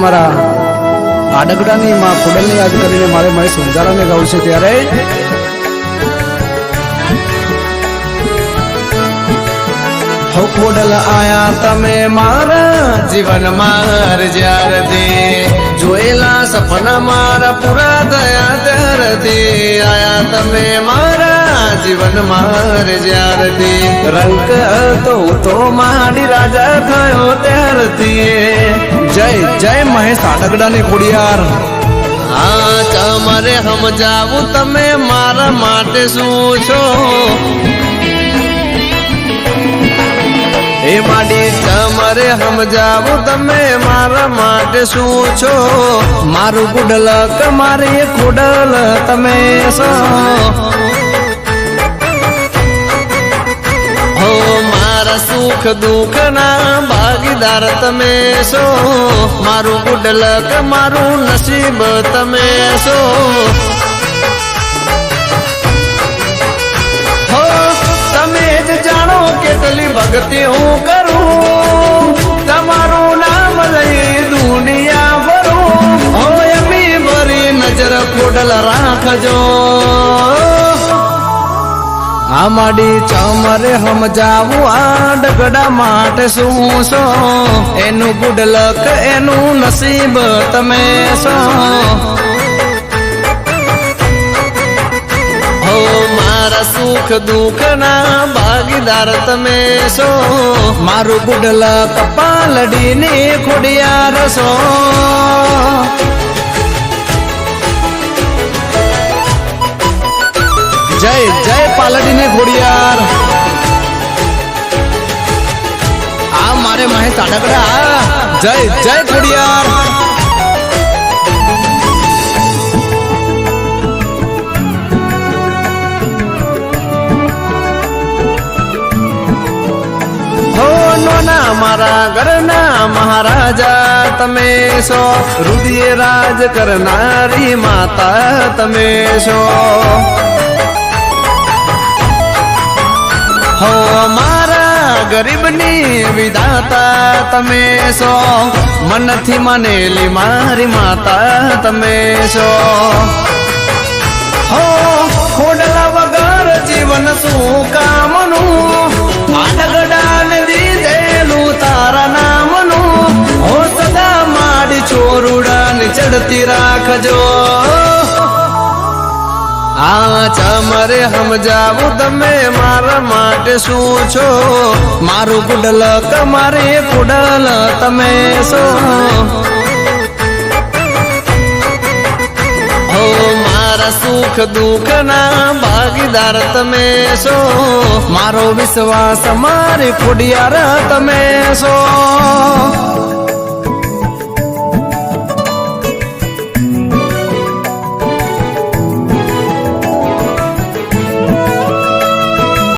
મારા આડગડાની માં ખોડલને યાદ કરીને મારે મારી સંજારાને ગાવું છે ત્યારે. હો ખોડલ, આયા તમે મારા જીવન માર જ્યારથી. જોયેલા સપના મારા પૂરા થયા ત્યારથી. આયા તમે મારા જીવન માર જ્યારથી. રંક હતો તો માડી રાજા થયો ત્યારથી. જય જય મહેશ આડગડાની ખોડિયાર. હા તમારે સમજાવું તમે મારા માટે શું છો? એ માડી તમારે સમજાવું તમે મારા માટે શું છો? મારું ગુડલ મારી ખોડલ તમે છો? મારા સુખ દુઃખ ના ભાગીદાર તમે છો મારું ગુડલક મારું નસીબ તમે છો હો તમે જ જાણો કેટલી ભક્તિ હું કરું તમારું નામ લઈ દુનિયા ભરું હો એમી ભરી નજર ખોડલ રાખજો આ માડી ચમરે સમજાવું આ ડગડા માટે શું છો? એનું ગુડલક એનું નસીબ તમે છો. મારા સુખ દુઃખ ના ભાગીદાર તમે છો. મારું ગુડલક પાલડીની ખોડિયાર છો. જય જય પાલડીની ખોડિયાર આ મારે મહેશ આડકડા જય જય ખોડિયાર હો નોના મારા ઘરના મહારાજા તમે છો રુદિય રાજ કરનારી માતા તમે છો હો મારા ગરીબની વિધાતા, તમે છો. મનથી માનેલી મારી માતા, તમે છો. હો ખોડલા વગર જીવન શું કામનું? આડગડાને દીધેલું તારા નામનું. હો માડી ચોરુડાને ચડતી રાખજો. આ ચમરે સમજાવું તમે મારા માટે શું છો? મારું ગુડલક મારે કુડલ, તમે છો? હો, મારા સુખ દુઃખ ના ભાગીદાર તમે છો. મારો વિશ્વાસ, મારી ખોડિયાર, તમે છો.